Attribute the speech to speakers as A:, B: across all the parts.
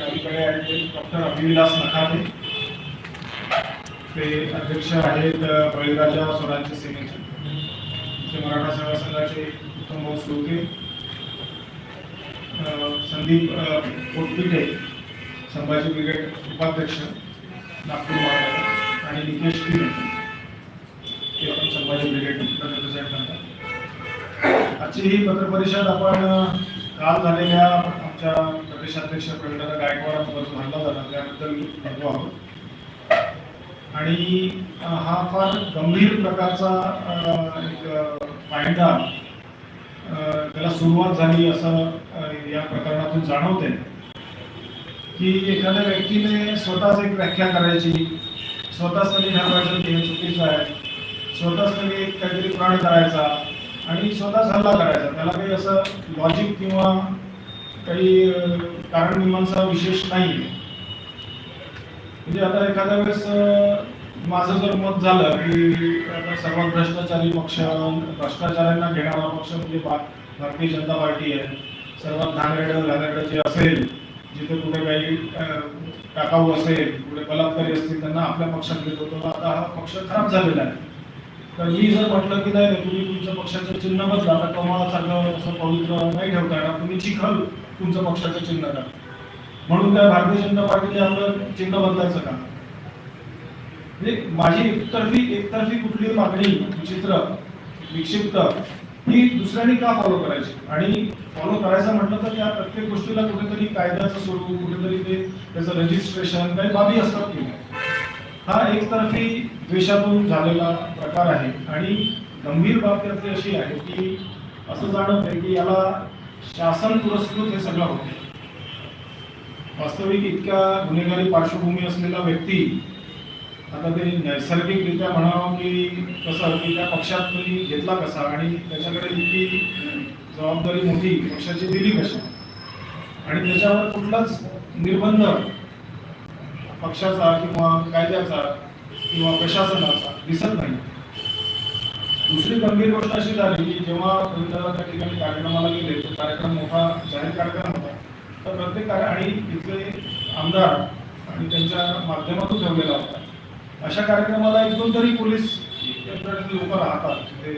A: डावीकडे आहेत डॉक्टर अभिविलास नखाते ते अध्यक्ष आहेत बळीराजा स्वराज्य सेनेचे. ते मराठा सेवा संघाचे उत्तम भाऊ सुळके संदीप पोटपिटे संभाजी ब्रिगेड उपाध्यक्ष नागपूर महाराज आणि निकेश किरे ते आपण संभाजी ब्रिगेड रिप्रेझेंट करतात आजची ही पत्रपरिषद आपण काल झालेल्या आमच्या प्रदेशाध्यक्ष प्रवीणदादा गायकवाडांबरोबर मानला जाणार त्याबद्दल करतो आहोत. आणि हा फार गंभीर प्रकारचा एक फायदा त्याला सुरुवात झाली असं या प्रकरणातून जाणवते. की एखाद्या व्यक्तीने स्वतःच एक व्याख्या करायची स्वतःच त्यांनी ठरवायचं की हे चुकीचं आहे स्वतःच त्यांनी काहीतरी प्राण करायचा आणि स्वतःच हल्ला करायचा त्याला काही असं लॉजिक किंवा काही कारण मीमांसा विशेष नाही म्हणजे आता एखाद्या वेळेस माझं जर मत झालं की आता सर्वात भ्रष्टाचारी पक्ष भ्रष्टाचाऱ्यांना घेणारा पक्ष म्हणजे भारतीय जनता पार्टी आहे. सर्वात घाणेरडं घाणेरडं जे असेल जिथे कुठे काही टाकाऊ असेल कुठे बलात्कारी असतील त्यांना आपल्या पक्षात घेत होतो. आता हा पक्ष खराब झालेला आहे. तर मी जर म्हटलं की नाही तुम्ही तुमच्या पक्षाचं चिन्ह बदला आता कमळासारखं असं पवित्र नाही ठेवता येणार तुम्ही चिखल. तुमचं पक्षाचं चिन्ह का? म्हणून काय भारतीय जनता पार्टीने आपलं चिन्ह बदलायचं का? म्हणजे माझी एकतर्फी एकतर्फी कुठली मागणी विचित्र विक्षिप्त ही दुसऱ्यांनी का फॉलो करायची? आणि फॉलो करायचं म्हटलं तर त्या प्रत्येक गोष्टीला कुठेतरी कायद्याचं स्वरूप कुठेतरी ते त्याचं रजिस्ट्रेशन काही बाबी असतात की नाही? हा एकतर्फी द्वेषातून झालेला प्रकार आहे. आणि गंभीर बाब त्यातली अशी आहे की असं जाणवतंय की याला शासन पुरस्कृत हे सगळं होते. वास्तविक इतक्या गुन्हेगारी पार्श्वभूमी असलेला व्यक्ती आता ते नैसर्गिकरित्या म्हणावं की कसं की त्या पक्षात तुम्ही घेतला कसा आणि त्याच्याकडे इतकी जबाबदारी मोठी पक्षाची दिली कशी? आणि त्याच्यावर कुठलाच निर्बंध पक्षाचा किंवा कायद्याचा किंवा प्रशासनाचा दिसत नाही. दुसरी गंभीर गोष्ट अशी झाली की जेव्हा प्रवीणदादा त्या ठिकाणी कार्यक्रमाला गेले तो कार्यक्रम मोठा जाहीर कार्यक्रम होता. तर प्रत्येक कार्य आणि तिथले आमदार आणि त्यांच्या माध्यमातून ठेवलेला होता. अशा कार्यक्रमाला एक दोन तरी पोलीस यंत्रणेतले लोक राहतात. तिथे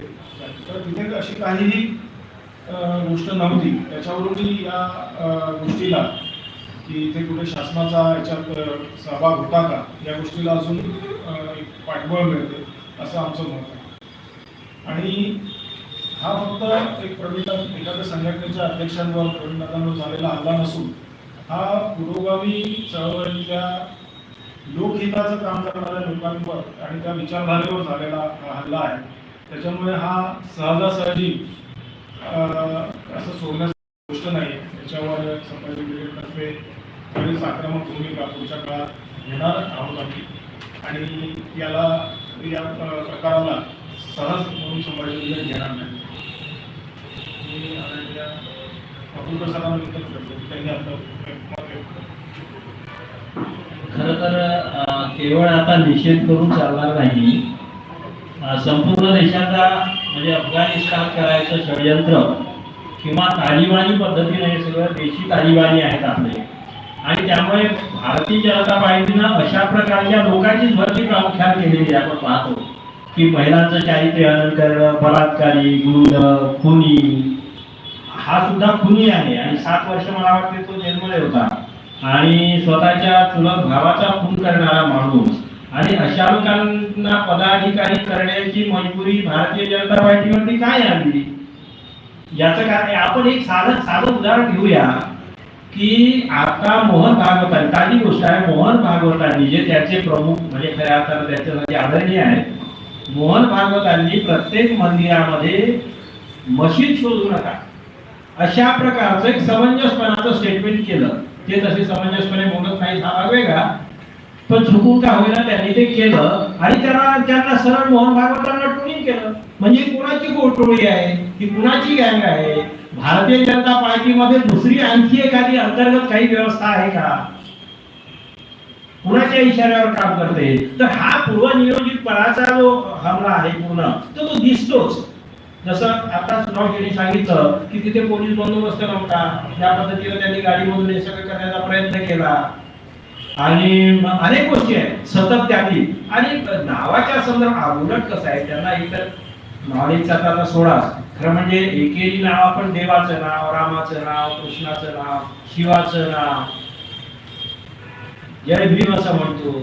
A: तर तिथे अशी काहीही गोष्ट नव्हती. त्याच्यावरूनही या गोष्टीला की इथे कुठे शासनाचा याच्यात सहभाग होता का? या गोष्टीला अजून एक पाठबळ मिळते असं आमचं मत आहे. आणि हा फक्त एक प्रवीण एखाद्या संघटनेच्या अध्यक्षांवर प्रवीणदादांवर झालेला हल्ला नसून हा पुरोगामी चळवळीच्या लोकहिताचं काम करणाऱ्या लोकांवर आणि त्या विचारधारेवर झालेला हा हल्ला आहे. त्याच्यामुळे हा सहजासहजी असं सोडण्यास गोष्ट नाही. त्याच्यावर संभाजी ब्रिगेडतर्फे बरीच आक्रमक भूमिका पुढच्या काळात घेणार आहोत आम्ही. आणि याला या प्रकाराला सहज म्हणून संभाजी घेणार नाही.
B: खरं तर केवळ आता निषेध करून चालणार नाही. संपूर्ण देशाचा म्हणजे अफगाणिस्तान करायचं षडयंत्र किंवा तालिबानी पद्धतीने हे सगळं देशी तालिबानी आहेत आपले. आणि त्यामुळे भारतीय जनता पार्टीनं अशा प्रकारच्या लोकांचीच भरती प्रामुख्याने केलेली आपण पाहतो. की महिलांचं चारित्र्य हनन करणं बलात्कारी गुंड खुनी हा सुद्धा खुनी आहे. आणि सात वर्ष मला वाटते तो जन्मले होता. आणि स्वतःच्या चुलत भावाचा खून करणारा माणूस. आणि अशा लोकांना पदाधिकारी करण्याची मजबुरी भारतीय जनता पार्टीवरती काय आणली? याचं कारण आपण एक साधं साधं उदाहरण घेऊया की आता मोहन भागवतांनी ताजी गोष्ट आहे मोहन भागवतांनी जे त्याचे प्रमुख म्हणजे खऱ्या अर्थानं त्याच्यासाठी म्हणजे आदरणीय आहेत. मोहन भागवतांनी प्रत्येक मंदिरामध्ये मशीद शोधू नका. अशा प्रकारचं एक समंजसपणाचं स्टेटमेंट केलं. ते तसे समंजसपणे बोलत नाही हा वेगळा. पण चुकून का होईना त्यांनी ते केलं आणि त्यांना त्यांना सरळ मोहन भागवतांना टोळी केलं. म्हणजे कुणाची गोटोळी आहे? की कुणाची गँग आहे? भारतीय जनता पार्टीमध्ये दुसरी आणखी एखादी अंतर्गत काही व्यवस्था आहे का? कुणाच्या इशाऱ्यावर काम करते तर हा पूर्वनियोजितपणाचा जो हमला आहे पूर्ण तो तो दिसतोच. जसं आता यांनी सांगितलं की तिथे पोलीस बंदोबस्त नव्हता. त्या पद्धतीने त्यांनी गाडीमधून हे सगळं करण्याचा प्रयत्न केला. आणि अनेक गोष्टी आहेत. सतत त्यांनी आणि नावाच्या संदर्भात उलट कसं आहे? त्यांना एकतर नॉलेजचा तर आता सोडा खरं म्हणजे एकेरी नाव आपण देवाचं नाव रामाचं नाव कृष्णाचं नाव शिवाचं नाव जय भीम असं म्हणतो.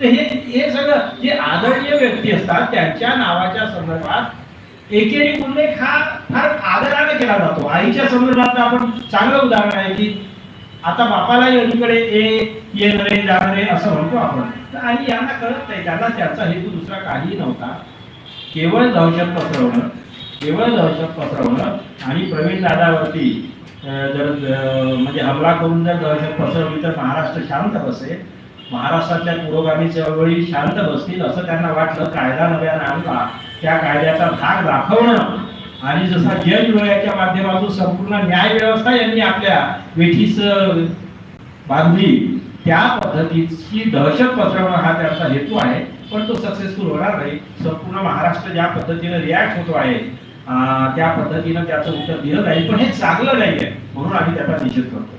B: तर हे हे सगळं जे आदरणीय व्यक्ती असतात त्यांच्या नावाच्या संदर्भात एकेरी उल्लेख हा फार आदराने केला जातो. आईच्या संदर्भात आपण चांगलं उदाहरण आहे की आता बापाला अलीकडे ए जाण रे असं म्हणतो आपण. तर आई यांना कळत नाही त्यांना त्याचा हेतू दुसरा काही नव्हता. केवळ दहशत पसरवणं केवळ दहशत पसरवणं आणि प्रवीण दादावरती जर म्हणजे हमला करून जर दहशत पसरवली तर महाराष्ट्र शांत बसेल. महाराष्ट्रातल्या पुरोगामी चळवळी शांत बसतील असं त्यांना वाटलं. कायदा नव्यानं आणला त्या कायद्याचा भाग दाखवणं. आणि जसा जन वेळाच्या माध्यमातून संपूर्ण न्याय व्यवस्था यांनी आपल्या वेठीस बांधली त्या पद्धतीची दहशत पसरवणं हा त्यांचा हेतू आहे. पण तो सक्सेसफुल होणार नाही. संपूर्ण महाराष्ट्र ज्या पद्धतीने रिॲक्ट होतो आहे त्या पद्धतीनं त्याचं उत्तर दिलं जाईल. पण हे चांगलं नाही आहे म्हणून आम्ही त्याचा निषेध करतो.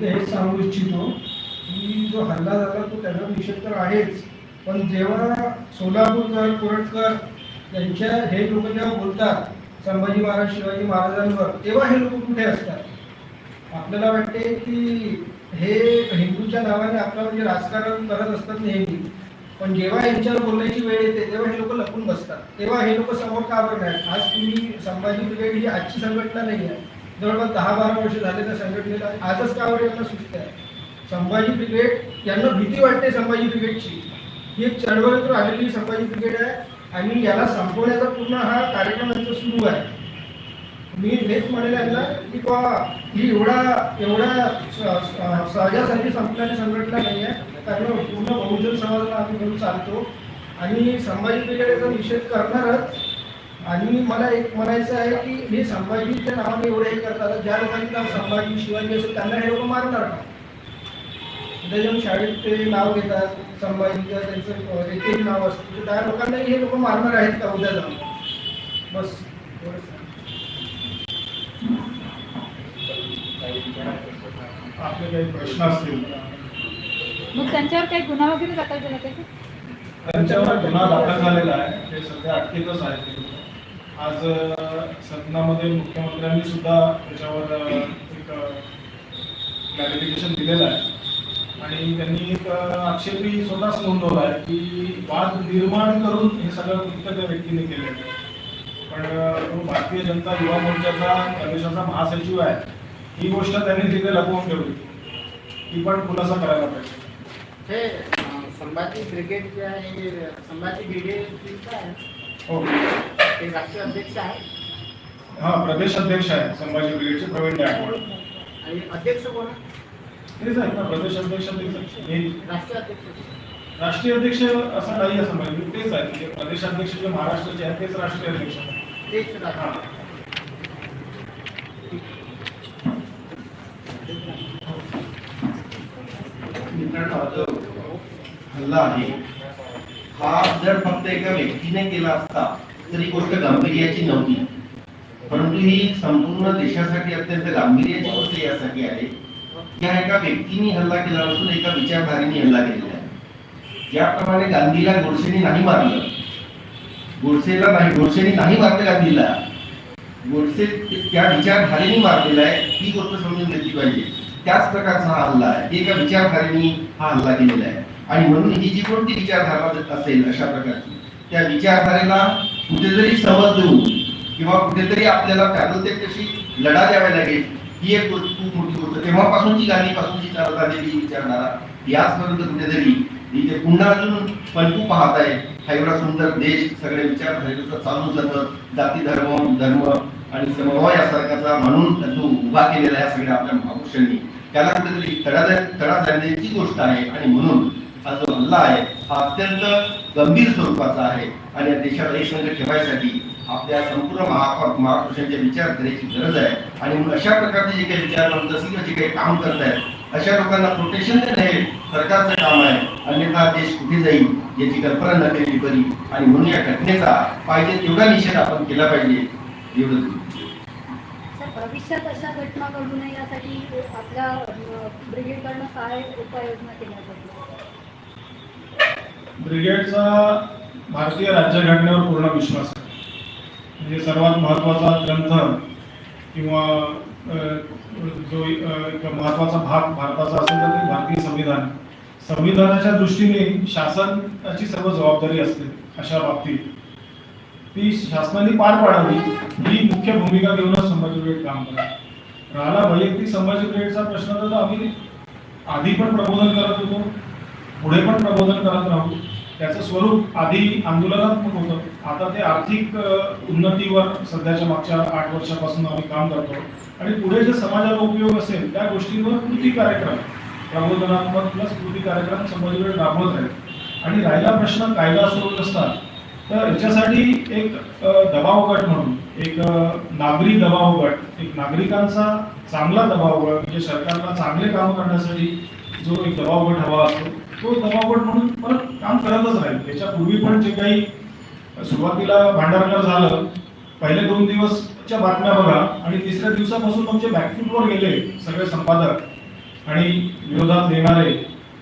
C: हे हेच सांगू इच्छितो की जो हल्ला झाला तो त्याचा निषेध तर आहेच. पण जेव्हा सोलापूरकर कोरटकर यांच्या हे लोक जेव्हा बोलतात संभाजी महाराज शिवाजी महाराजांवर तेव्हा हे लोक कुठे असतात? आपल्याला वाटते की हे हिंदूच्या नावाने आपलं म्हणजे राजकारण करत असतात नेहमी. पण जेव्हा यांच्यावर बोलण्याची वेळ येते तेव्हा हे लोक लपून बसतात. तेव्हा हे लोक समोर का बरं आज तुम्ही संभाजी ब्रिगेड ही आजची संघटना नाही आहे. जवळपास दहा बारा वर्ष झाले त्या संघटनेला. आजच का बरं यांना सुस्त आहे? संभाजी ब्रिगेड यांना भीती वाटते संभाजी ब्रिगेडची. ही एक चळवळीतून आलेली संभाजी ब्रिगेड आहे आणि याला संपवण्याचा पूर्ण हा कार्यक्रम यांचा सुरू आहे. मी हेच म्हणेल यांना की बा ही एवढा एवढा सहजासहजी संपणारी संघटना नाही आहे कारण पूर्ण बहुजन समाजाला आम्ही घेऊन चालतो. आणि संभाजी ब्रिगेडचा निषेध करणारच आणि मला एक म्हणायचं आहे की हे संभाजीच्या नावाने एवढे हे करतात ज्या लोकांनी नाव संभाजी शिवाजी असेल त्यांना हे लोक मारणार का उद्या जाऊन शाळेत ते नाव घेतात संभाजीचं त्यांचं एकही नाव असतं त्या लोकांनाही हे लोक मारणार आहेत का उद्या जाऊन? बस
A: आपले काही प्रश्न असतील.
D: मग त्यांच्यावर काही गुन्हा वगैरे दाखल झाला का सर?
A: त्यांच्यावर गुन्हा दाखल झालेला आहे. ते सध्या अटकेतच आहे ते. आज सदनामध्ये मुख्यमंत्र्यांनी सुद्धा त्याच्यावर एक क्लॅरिफिकेशन दिलेलं आहे. आणि त्यांनी एक आक्षेपही स्वतःच नोंदवला आहे की वाद निर्माण करून हे सगळं कृत्य त्या व्यक्तीने केलेलं आहे पण तो भारतीय जनता युवा मोर्चाचा प्रदेशाचा महासचिव आहे. ही गोष्ट त्यांनी तिथे लपवून ठेवली. ती पण खुलासा करायला पाहिजे.
E: हे संभाजी ब्रिगेड जे आहे हे संभाजी ब्रिगेड आहे
A: हो.
E: ते राष्ट्रीय अध्यक्ष आहे
A: हा प्रदेश अध्यक्ष आहे संभाजी ब्रिगेडचे प्रवीण गायकवाड
E: आणि अध्यक्ष कोण? आहे?
A: तेच आहेत ना प्रदेश अध्यक्ष. हे
E: राष्ट्रीय अध्यक्ष.
A: राष्ट्रीय अध्यक्ष असं नाही असं म्हणजे तेच आहेत. म्हणजे प्रदेश अध्यक्ष जे महाराष्ट्राचे आहेत तेच राष्ट्रीय अध्यक्ष.
E: तेच
F: हल्ला आहे हा जर फक्त एका व्यक्तीने केला असता, तर गोष्ट गांभीर्याची नव्हती. परंतु ही संपूर्ण देशासाठी अत्यंत गांभीर्याची गोष्ट यासाठी आहे. या एका व्यक्तीने हल्ला केला नसून एका विचारधारेने हल्ला केलेला आहे. ज्याप्रमाणे गांधीला गोडसेने नाही मारलं गोडसेला नाही गोडसेने नाही मारलं गांधीला गोडसे त्या विचारधारेने मारलेला आहे, ही गोष्ट समजून घेतली पाहिजे. त्याच प्रकारचा हा हल्ला आहे. एका विचारधारेने हा हल्ला केलेला आहे. आणि म्हणून ही जी कोणती विचारधारा असेल अशा प्रकारची त्या विचारधारेला कुठेतरी समज देऊन किंवा कुठेतरी आपल्याला त्याला ते कशी लढा द्यावा लागेल ही एक गोष्ट खूप मोठी गोष्ट. तेव्हापासूनची गांधीपासूनची चालत आलेली विचारधारा याचपर्यंत कुठेतरी इथे पुन्हा अजून पलटू पाहत आहे. हा एवढा सुंदर देश सगळे विचारधारेचा चालू जातं जाती धर्म धर्म आणि समभाव यासारखाचा म्हणून जो उभा केलेला आहे सगळ्या आपल्या महापुरुषांनी. त्याला कुठेतरी तडा तडा जाण्याची गोष्ट आहे आणि म्हणून हा जो हल्ला आहे. हा अत्यंत गंभीर स्वरूपाचा आहे. आणि या देशाला एकसंघ ठेवायसाठी आपल्या संपूर्ण महा विचार करायची गरज आहे. आणि म्हणून अशा प्रकारचे जे काही विचारवंत असतील किंवा जे काही काम करत आहेत अशा लोकांना प्रोटेक्शन देणं हे सरकारचं काम आहे. अन्यथा देश कुठे जाईल याची कल्पना न केली बरी आणि म्हणून या घटनेचा पाहिजे तेवढा निषेध आपण केला पाहिजे. एवढं
G: भविष्यात अशा घटना घडू नये यासाठी आपल्या ब्रिगेडकडनं काय उपाययोजना केल्या जातील?
A: ब्रिगेडचा भारतीय राज्यघटनेवर पूर्ण विश्वास आहे. म्हणजे सर्वात महत्त्वाचा ग्रंथ किंवा जो एक महत्त्वाचा भाग भारताचा असेल तर ते भारतीय संविधान. संविधानाच्या दृष्टीने शासनाची सर्व जबाबदारी असते अशा बाबतीत. ती शासनाने पार पाडावी ही मुख्य भूमिका घेऊनच संभाजी ब्रिगेड काम करत. राहिला वैयक्तिक संभाजी ब्रिगेडचा प्रश्न तर आम्ही आधी पण प्रबोधन करत होतो. पुढे पण प्रबोधन करत राहू. त्याचं स्वरूप आधी आंदोलनात्मक होतं. आता ते आर्थिक उन्नतीवर सध्याच्या मागच्या आठ वर्षापासून आम्ही काम करतो. आणि पुढे जे समाजाला उपयोग असेल त्या गोष्टींवर कृती कार्यक्रम. प्रबोधनात्मक प्लस कृती कार्यक्रम संभाजीकडे राबवत राहील आणि राहिला प्रश्न कायदा सुव्यवस्था तर याच्यासाठी एक दबाव गट म्हणून एक नागरी दबाव गट एक नागरिकांचा चांगला दबाव गट म्हणजे सरकारला चांगले काम करण्यासाठी जो एक दबाव गट हवा असतो तो दबाव म्हणून परत काम करतच राहील. त्याच्यापूर्वी पण जे काही सुरुवातीला भांडारकर झालं पहिले दोन दिवसच्या बातम्या बघा आणि तिसऱ्या दिवसापासून मग जे बॅकफूटवर गेले सगळे संपादक आणि विरोधात येणारे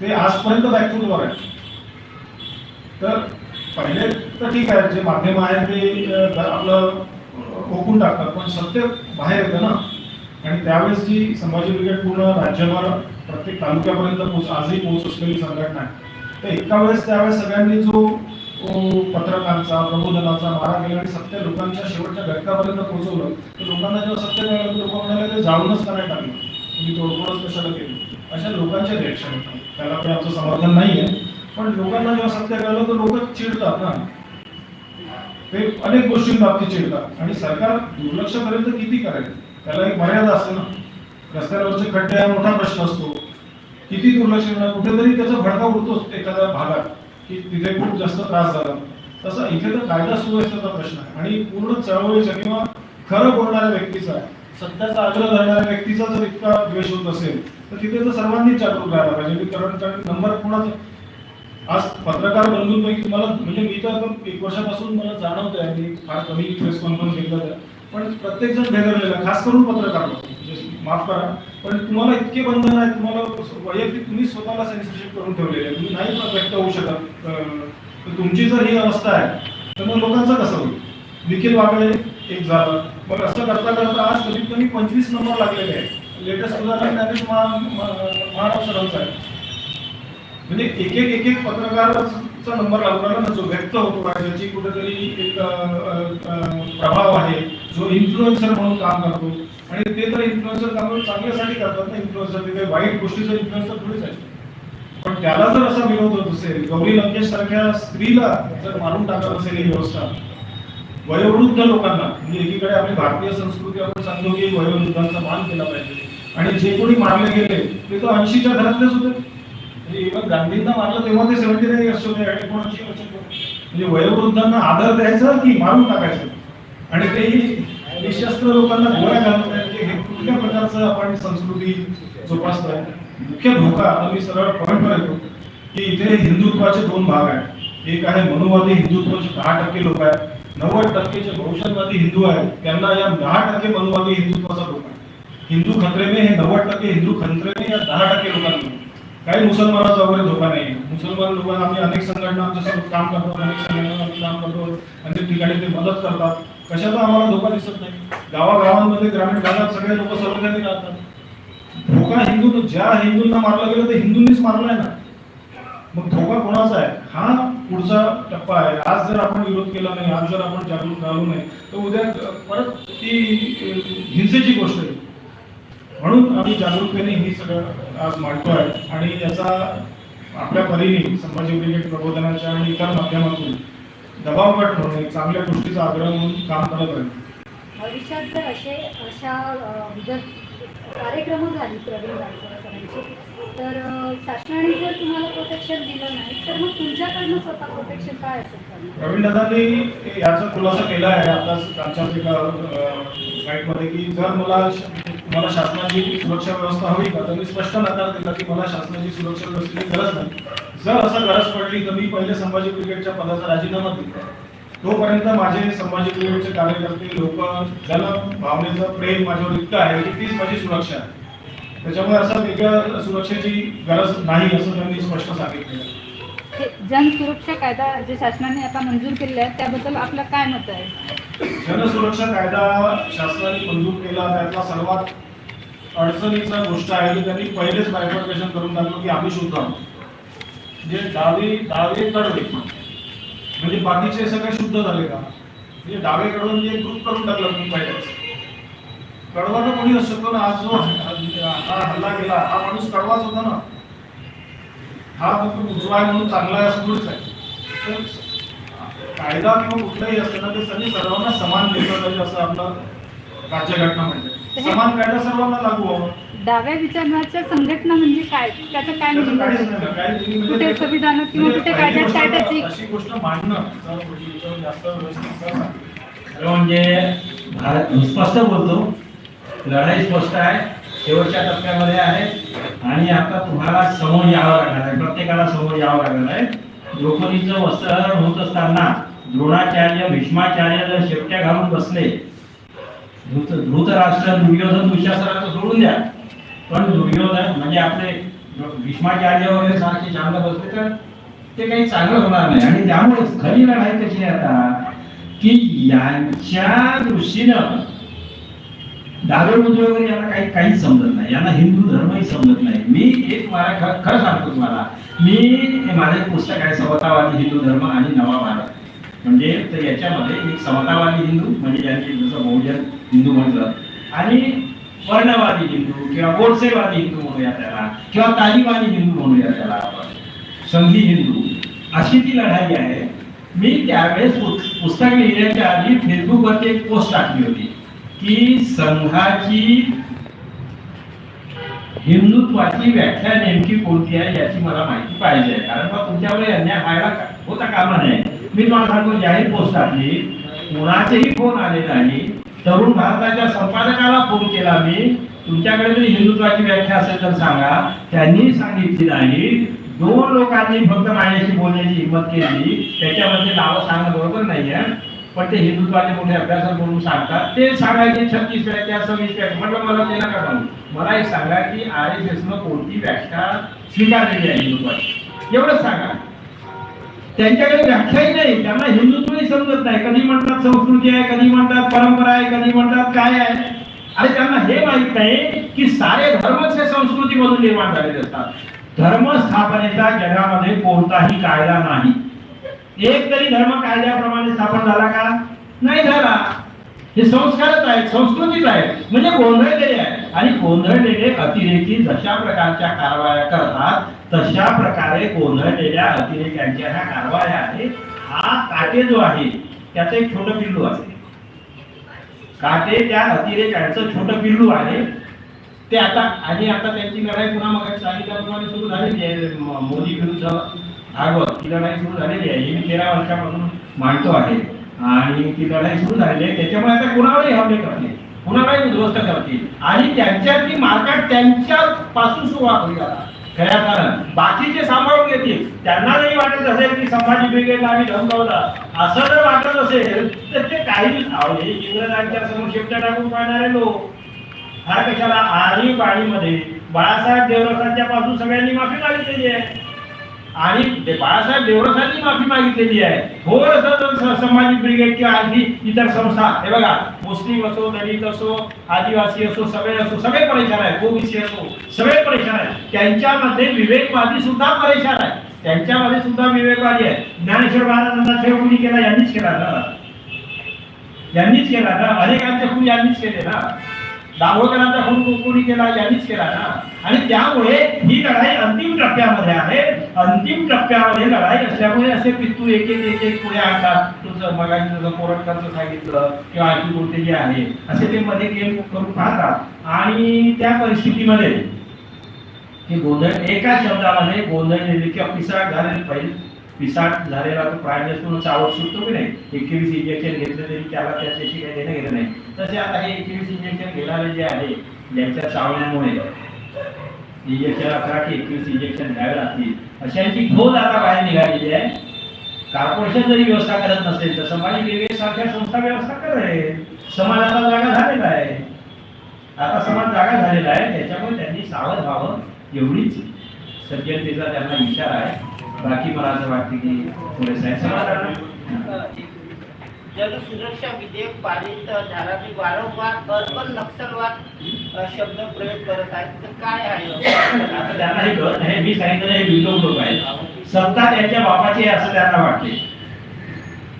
A: ते आजपर्यंत बॅकफूटवर आहेत. तर पहिले तर ठीक आहे जे माध्यम आहे ते आपलं ओकून टाकतात पण सत्य बाहेर येतं ना. आणि त्यावेळेस जी संभाजी ब्रिगेड पूर्ण राज्यभर प्रत्येक तालुक्यापर्यंत पोच आजही पोहोच असलेली संघटना आहे. तर एका वेळेस त्यावेळेस सगळ्यांनी जो पत्रकारांचा प्रबोधनाचा मारा केला आणि सत्य लोकांच्या शेवटच्या घटकापर्यंत पोहोचवलं तर लोकांना जेव्हा सत्य मिळालं लोक म्हणाले ते जाळूनच का टाकलं तुम्ही तोडफोडच कशाला केली? अशा लोकांचे रिएक्शन होतं त्याला काही आमचं समर्थन नाही आहे. पण लोकांना जेव्हा सत्य कळलं तर लोक चिडतात ना. ते अनेक गोष्टींबाबतीत चिडतात. आणि सरकार दुर्लक्ष करेल तर किती करायचं? त्याला एक मर्यादा असते ना. रस्त्यावरचे खड्डे हा मोठा प्रश्न असतो. किती दुर्लक्ष करणार कुठेतरी त्याचा भडका उडतोच एखाद्या भागात की तिथे खूप जास्त त्रास झाला. तसा इथे तर कायदा सुव्यवस्थेचा प्रश्न आहे. आणि पूर्ण चळवळीचा किंवा खरं बोलणाऱ्या व्यक्तीचा सत्याचा आग्रह धरणाऱ्या व्यक्तीचा जर इतका द्वेष होत असेल तर तिथे तर सर्वांनी जागरूक राहायला पाहिजे म्हणजे मी कारण कारण नंबर कोणाचा? आज पत्रकार बंधूंपैकी मला म्हणजे मी तर एक वर्षापासून मला जाणवत आहे मी फार कमी प्रेस कॉन्फरन्स घेतला पण प्रत्येक जण भेदरलेला खास करून पत्रकार माफ करा पण तुम्हाला इतके बंधन आहेत तुम्हाला वैयक्तिक तुम्ही स्वतःला सेन्सरशिप करून ठेवलेले आहे तुम्ही नाही पण व्यक्त होऊ शकत. तर तुमची जर ही अवस्था आहे तर मग लोकांचं कसं होईल? निखिल वागळे एक झालं. मग असं करता करता आज कमीत कमी पंचवीस नंबर लागलेले आहेत. लेटेस्ट उदाहरण ज्ञानेश महाराज सरांचं आहे. म्हणजे एक एक एक एक पत्रकाराचा नंबर लागणार ना जो व्यक्त होतो ज्याची कुठेतरी एक प्रभाव आहे जो इन्फ्लुएन्सर म्हणून काम करतो आणि ते तर इन्फ्लुएन्सर काम चांगल्यासाठी करतात ना इन्फ्लुएन्सर ते काही वाईट गोष्टीचं इन्फ्लुएन्सर थोडीच आहे. पण त्याला जर असा विरोध होत असेल गौरी लंकेश सारख्या स्त्रीला जर मारून टाकत असेल ही व्यवस्था वयोवृद्ध लोकांना म्हणजे एकीकडे आपली भारतीय संस्कृती आपण सांगतो की वयोवृद्धांचा मान केला पाहिजे. आणि जे कोणी मारले गेले ते तर ऐंशीच्या घरातलेच होते. म्हणजे इव्हन गांधींना मारलं तेव्हा ते सेव्हन्टी नाईन इयर्स होते आणि एकोणऐंशी वर्ष म्हणजे वयोवृद्धांना आदर द्यायचा की मारून टाकायचं? आणि ते निशस्त्र लोकांना गोळ्या घालून हे कुठल्या प्रकारचं आपण संस्कृती जोपासतोय. मुख्य धोका आता मी सरळ पॉईंटवर येतो की इथे हिंदुत्वाचे दोन भाग आहेत. एक आहे मनुवादी हिंदुत्वाचे दहा टक्के लोक आहेत. नव्वद टक्के जे भविष्यवादी हिंदू आहेत. त्यांना या दहा टक्के मनुवादी हिंदुत्वाचा धोका आहे. हिंदू खत्रेने हे नव्वद टक्के हिंदू खत्रेने या दहा टक्के लोकांना काही मुसलमानाचा वगैरे धोका नाही मुसलमान लोकांना आम्ही अनेक संघटना आमच्यासोबत काम करतो अनेक संघटना काम करतो. अनेक ठिकाणी ते मदत करतात. कशाचा आम्हाला धोका दिसत नाही? गावागावांमध्ये ग्रामीण भागात सगळे लोक सर्वजणी राहतात. धोका हिंदू ज्या हिंदूंना मारलं गेलं ते हिंदूंनीच मारलाय ना? मग धोका कोणाचा आहे? हा पुढचा टप्पा आहे. आज जर आपण विरोध केला नाही आज जर आपण जागरूक राहिलो नाही तर उद्या परत ती हिंसेची गोष्ट आहे. म्हणून आम्ही जागरूकतेने ही सगळं आज मांडतोय आणि याचा आपल्या परीने संभाजी ब्रिगेड प्रबोधनाच्या आणि इतर माध्यमातून दबाव म्हणून एक चांगल्या गोष्टीचा आग्रह म्हणून काम करत राहील.
G: भविष्यात जर असे अशा जर कार्यक्रम झाली प्रवीण तर शासनाने जर तुम्हाला प्रोटेक्शन दिलं नाही तर मग तुमच्याकडनं स्वतः प्रोटेक्शन काय असेल?
A: प्रवीण दादांनी याचा खुलासा केला आहे. आताच आमच्या एका साईटमध्ये की जर मला मला शासनाची सुरक्षा व्यवस्था हवी का तर मी स्पष्ट नकार दिला की मला शासनाची सुरक्षा व्यवस्थेची गरज नाही. जर असं गरज पडली तर मी पहिले संभाजी ब्रिगेडच्या पदाचा राजीनामा दिला तोपर्यंत माझे संभाजी ब्रिगेडचे कार्यकर्ते लोक जन भावनेचं प्रेम माझ्यावर इतकं आहे की तीच माझी सुरक्षा आहे. त्याच्यामुळे असं वेगळ्या सुरक्षेची गरज नाही असं त्यांनी स्पष्ट सांगितलेलं
D: हे जन सुरक्षा कायदा जे शासनाने आता मंजूर केलेला आहे त्याबद्दल आपलं काय मत आहे?
A: जनसुरक्षा कायदा शासनाने मंजूर केला त्यातला सर्वात अडचणीचा गोष्ट आहे की त्यांनी पहिलेच बायफर्केशन करून टाकलं की आम्ही शुद्ध आहोत. जे डावे डावे कडवे म्हणजे बाकीचे सगळे शुद्ध झाले का? म्हणजे डावे कडवे म्हणजे ग्रुप करून टाकला तुम्ही कोणी असू शकतो ना आज जो हा हल्ला केला हा माणूस कडवाच होता ना. हा फक्त उजवा आहे म्हणून चांगला आहे असं थोडीच आहे. तर कायदा किंवा कुठलाही असतं ना ते सगळी सर्वांना समान दिलं पाहिजे असं आपलं राज्यघटना म्हणते. समान कायदा सर्वांना लागू व्हावा.
D: डाव्या विचारणाच्या संघटना म्हणजे काय? त्याचं काय म्हणजे कुठे संविधानात किंवा कुठे कायद्यात काय त्याची?
A: अशी गोष्ट मांडणं म्हणजे जास्त व्यवस्थित
B: म्हणजे भारत स्पष्ट बोलतो लढाई स्पष्ट आहे शेवटच्या टप्प्यामध्ये आहे आणि आता तुम्हाला समोर यावं लागणार आहे प्रत्येकाला समोर यावं लागणार आहे. द्रौपदीचं वस्त्रहरण होत असताना द्रोणाचार्य भीष्माचार्य जर शेपट्या घालून बसले धृत धृतराष्ट्र दुर्योधन दुशासनाचं सोडून द्या. पण दुर्योधन म्हणजे आपले भीष्माचार्य वगैरे सारखे शांत बसले तर ते काही चांगलं होणार नाही आणि त्यामुळे खरी लढाई कशी आता की यांच्या दृष्टीनं दादर उजवे वगैरे यांना काही काहीच समजत नाही यांना हिंदू धर्मही समजत नाही मी एक मला खरं खरं सांगतो तुम्हाला मी हे माझे पुस्तक आहे समतावादी हिंदू धर्म आणि नवा भारत म्हणजे तर याच्यामध्ये एक समतावादी हिंदू म्हणजे ज्यांनी जसं बहुजन हिंदू म्हटलं आणि वर्णवादी हिंदू किंवा गोडसेवादी हिंदू म्हणूया त्याला किंवा तालिबानी हिंदू म्हणूया त्याला आपण. संघी हिंदू. अशी ती लढाई आहे. मी त्यावेळेस पुस्तक लिहिण्याच्या आधी फेसबुकवरती एक पोस्ट टाकली होती की संघाची हिंदुत्वाची व्याख्या नेमकी कोणती आहे याची मला माहिती पाहिजे. कारण मग तुमच्यामुळे अन्याय व्हायला का- होता कामा नये मी तुम्हाला सांगतो जाहीर पोस्ट टाकली कोणाचेही फोन आले नाही तरुण भारताच्या संपादकाला फोन केला मी. तुमच्याकडे जरी हिंदुत्वाची व्याख्या असेल तर सांगा. त्यांनी सांगितली नाही दोन लोकांनी फक्त माझ्याशी बोलण्याची हिंमत केली. त्याच्यामध्ये नावं सांगणं बरोबर नाहीये. पण ते हिंदुत्वाचे मोठे अभ्यासक म्हणून सांगतात. ते सांगायचे छत्तीस व्याख्या सव्वीस व्याख्या. म्हटलं मला ते नका सांगू. मला एक सांगा की आर एस एस कोणती व्याख्या स्वीकारलेली आहे हिंदुत्वाची. एवढंच सांगा. त्यांच्याकडे व्याख्याही नाही. त्यांना हिंदुत्वही समजत नाही. कधी म्हणतात संस्कृती आहे कधी म्हणतात परंपरा आहे कधी म्हणतात काय आहे. अरे त्यांना हे माहीत नाही की सारे धर्मच हे संस्कृतीमधून निर्माण झालेले असतात. धर्म स्थापनेचा जगामध्ये कोणताही कायदा नाही. एक तरी धर्म कायद्याप्रमाणे स्थापन झाला का? नाही झाला. हे संस्कारच आहेत संस्कृतीच आहे म्हणजे गोंधळलेले आहे आणि गोंधळलेले अतिरेकी जशा प्रकारच्या कारवाया करतात तशा प्रकारे गोंधळलेल्या अतिरेक्यांच्या ह्या कारवाया आहेत. हा काटे जो आहे त्याचं एक छोटं पिल्लू आहे. काटे त्या अतिरेक्यांचं छोटं पिल्लू आहे. ते आता आणि आता त्यांची लढाई पुन्हा मग सांगितल्याप्रमाणे सुरू झालेली आहे. मोदी विरुद्ध भागवत ती लढाई सुरू झालेली आहे. ही मी तेरा वर्षापासून मांडतो आहे. आणि ती लढाई सुरू झालेली आहे. त्याच्यामुळे आता कुणावरही हल्ले करतील कुणालाही उद्ध्वस्त करतील. आणि त्यांच्यातली मार्काट त्यांच्या पासून सुरुवात होईल आता. कारण बाकीचे सांभाळून घेतील. त्यांना जरी वाटत असेल की संभाजी ब्रिगेडला आम्ही धमकावला. असं जर वाटत असेल तर ते काही इंग्रजांच्या समोर शेपट्या टाकून पाहणारे लोक. हा कशाला आणीबाणीमध्ये बाळासाहेब देवरसांच्या पासून सगळ्यांनी माफी मागितलेली आहे. आणि ते बाळासाहेब देवरसांनी माफी मागितलेली आहे. हो संभाजी ब्रिगेड किंवा आणखी इतर संस्था हे बघा मुस्लिम असो दलित असो आदिवासी असो सगळे असो सगळे परेशान आहेत ओबीसी असो सगळे परेशान आहेत त्यांच्यामध्ये विवेकवादी सुद्धा परेशान आहे त्यांच्यामध्ये सुद्धा विवेकवादी आहे ज्ञानेश्वर महाराजांना ठेव कुणी केला यांनीच केला ना यांनीच केला ना अनेकांच्या कुणी यांनीच केले ना दाभोळकरांचा खून कोणी केला? यांनीच केला ना. आणि त्यामुळे ही लढाई अंतिम टप्प्यामध्ये आहे. अंतिम टप्प्यामध्ये लढाई असल्यामुळे असे पितू एक एक एक एक पुढे आणतात. तुझं मगाशी तुझं कोरटकरचं सांगितलं किंवा आणखी कोणते जे आहे असे ते मध्ये गेम करून पाहतात. आणि त्या परिस्थितीमध्ये की गोंधळ एका शब्दामध्ये गोंधळ किंवा पिसाळ झालेली पाहिजे
H: पिसाट झालेला तो प्रायनेस म्हणून चावत सुटतो की नाही? एकवीस इंजेक्शन घेतलं तरी त्याला त्याच्याशी काही देणं घेणं नाही. तसे आता हे एकवीस इंजेक्शन घेणारे जे आहे ज्यांच्या चावण्यामुळे इंजेक्शन अकरा ते एकवीस इंजेक्शन घ्यावे लागतील. अशांची घोल आता बाहेर निघालेली आहे. कॉर्पोरेशन जरी व्यवस्था करत नसेल तर समाज विवेक सारख्या संस्था व्यवस्था करत आहे. समाज आता जागा झालेला आहे. आता समाज जागा झालेला आहे त्याच्यामुळे त्यांनी सावध व्हावं एवढीच सज्जनतेचा त्यांना विचार आहे. बाकी मला असं वाटतं की
I: जल सुरक्षा विधेयक पारित झाला की वारंवार अर्बन नक्षलवाद शब्द प्रयोग करत आहेत तर काय आहे?
H: आता त्यांना हे कळत नाही मी सांगितलं हे विलोक लोक आहेत. सत्ता त्यांच्या बापाची आहे असं त्यांना वाटते.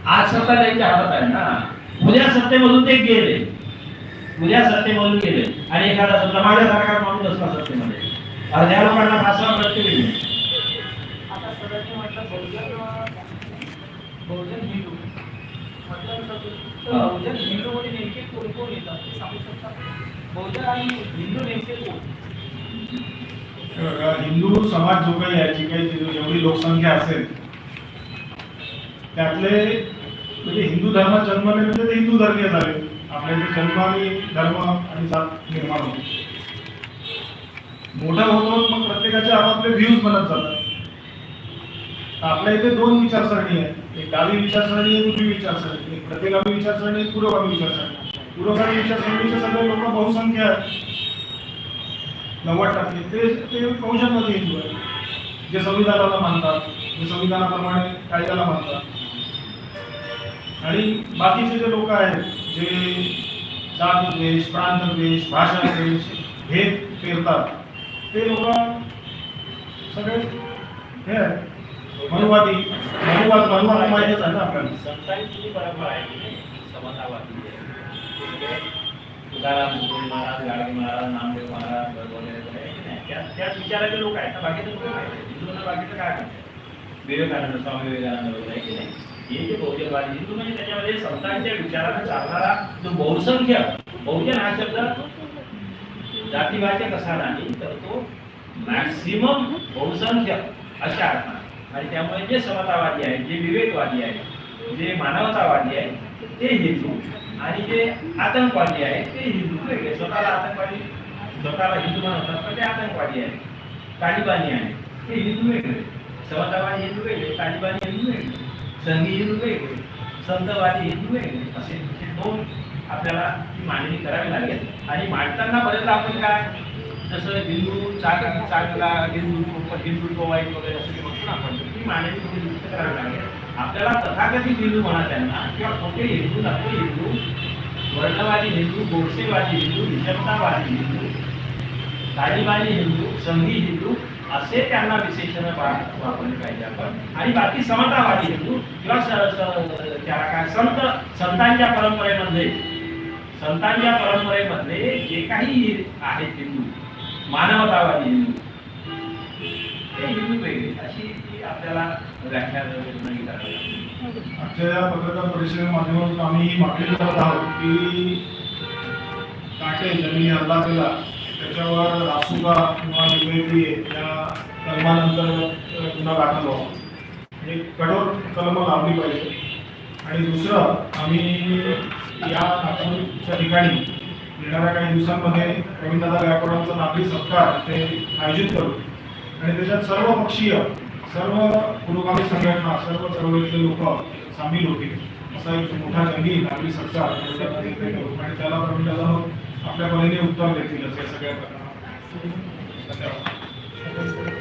H: आज सत्ता त्यांच्या हातात आहे ना. उद्या सत्तेमधून ते गेले. उद्या सत्तेमधून गेले. आणि एखादा समजा माझ्यासारखा माणूस असला सत्तेमध्ये? अर्ध्या लोकांना फासवा प्रत्येक वेळी.
I: आता सरांनी म्हटलं बहुजन अ, बहुजन हिंदू. म्हटलं तर. बहुजन हिंदू मध्ये नेमके कोण कोण येतात ते सांगू शकता बहुजन आणि हिंदू नेमके कोण?
A: बघा, हिंदू समाज जो काही आहे जी काही जेवढी लोकसंख्या असेल त्यातले म्हणजे हिंदू धर्म जन्मले म्हणजे ते हिंदू धर्मीय झाले. आपल्या इथे जन्म आणि धर्म आणि जात निर्माण होते. मोठं होतो मग प्रत्येकाचे आपापले व्ह्यूज बनत जातात. आपल्या इथे दोन विचारसरणी आहे एक डावी विचारसरणी आहे उजवी विचारसरणी एक प्रतिगामी विचारसरणी एक पुरोगामी विचारसरणी पुरोगामी विचारसरणीचे सगळे लोक बहुसंख्य आहेत. नव्वद टक्के. ते ते बहुजनवादी हिंदू आहेत. जे संविधानाला मानतात जे संविधानाप्रमाणे कायद्याला मानतात. आणि बाकीचे जे लोक आहेत जे जात द्वेष प्रांत द्वेष भाषा द्वेष भेद पेरतात ते लोक सगळे हे आहेत. मनुवादी मनुवाद मनुवाद माहितीच आहे ना आपल्याला.
B: संतांची परंपरा आहे की नाही, समतावादी आहे. म्हणजे तुकाराम मुकुंद महाराज गाडगे महाराज नामदेव महाराज वगैरे आहे की नाही? त्या- त्याच विचाराचे लोक आहेत. ना बाकीचे लोक काय आहेत? हिंदूंना बाकीचं काय करतात? विवेकानंद स्वामी विवेकानंद वगैरे की नाही? हे जे बहुजनवादी हिंदू म्हणजे त्याच्यामध्ये संतांच्या विचाराने चालणारा जो बहुसंख्य बहुजन हा शब्द जातीवाचक कसा नाही तर तो मॅक्सिमम बहुसंख्य अशा अर्थाने. आणि त्यामुळे जे समतावादी आहेत जे विवेकवादी आहेत जे मानवतावादी आहेत ते हिंदू आणि जे आतंकवादी आहेत ते हिंदू वेगळे स्वतःला आतंकवादी स्वतःला हिंदू म्हणतात पण ते आतंकवादी आहे तालिबानी आहे ते हिंदू वेगळे समतावादी हिंदू वेगळे तालिबानी हिंदू वेगळे संघी हिंदू वेगळे संतवादी हिंदू वेगळे असे दोन आपल्याला ती मांडणी करावी लागेल आणि मांडताना बरेच आपण काय जसं हिंदू चाक चांगला हिंदू हिंदुत्व वाईट वगैरे असं आपण ती मांडणी दुरुस्त करावी लागेल आपल्याला तथाकथित हिंदू म्हणा त्यांना किंवा खोटे हिंदू नकली हिंदू वर्णवादी हिंदू गोडसेवादी हिंदू निशब्दावादी हिंदू तालिबानी हिंदू संघी हिंदू असे त्यांना विशेषण वापरले पाहिजे आपण. आणि बाकी समतावादी हिंदू किंवा त्याला काय संत संतांच्या परंपरेमध्ये संतांच्या परंपरेमध्ये जे काही आहेत हिंदू मानवतावादी हिंदू ते हिंदू वेगळे अशी ती आपल्याला व्याख्या
A: आजच्या या पत्रकार परिषदेच्या माध्यमातून आम्ही मागणी करत आहोत की काटे ज्यांनी हल्ला केला त्याच्यावर रासुका किंवा निवेदी या कलमानंतर गुन्हा दाखल व्हावा. हे कठोर कलम लावली पाहिजे. आणि दुसरं आम्ही या नागपूरच्या ठिकाणी येणाऱ्या काही दिवसांमध्ये रवींद्रदा गायकवाडांचा नागरी सत्कार ते आयोजित करू. आणि त्याच्यात सर्व पक्षीय सर्व पुरोगामी संघटना सर्व चळवळीतले लोक सामील होतील असा एक मोठा जंगी नागरी सरकार करू. आणि त्याला त्याला आपल्या परीने उत्तर देतील असे सगळ्या प्रकारात धन्यवाद